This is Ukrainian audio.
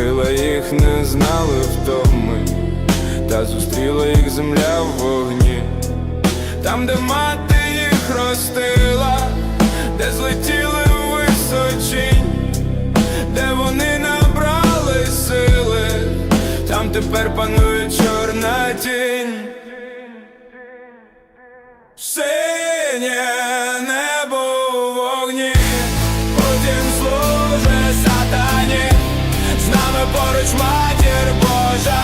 крила їх не знали втоми, та зустріла їх земля в вогні, там, де мати їх ростила, де злетіли височінь, де вони набрали сили, там тепер панує чорна тінь. Синє поруч матір Божа,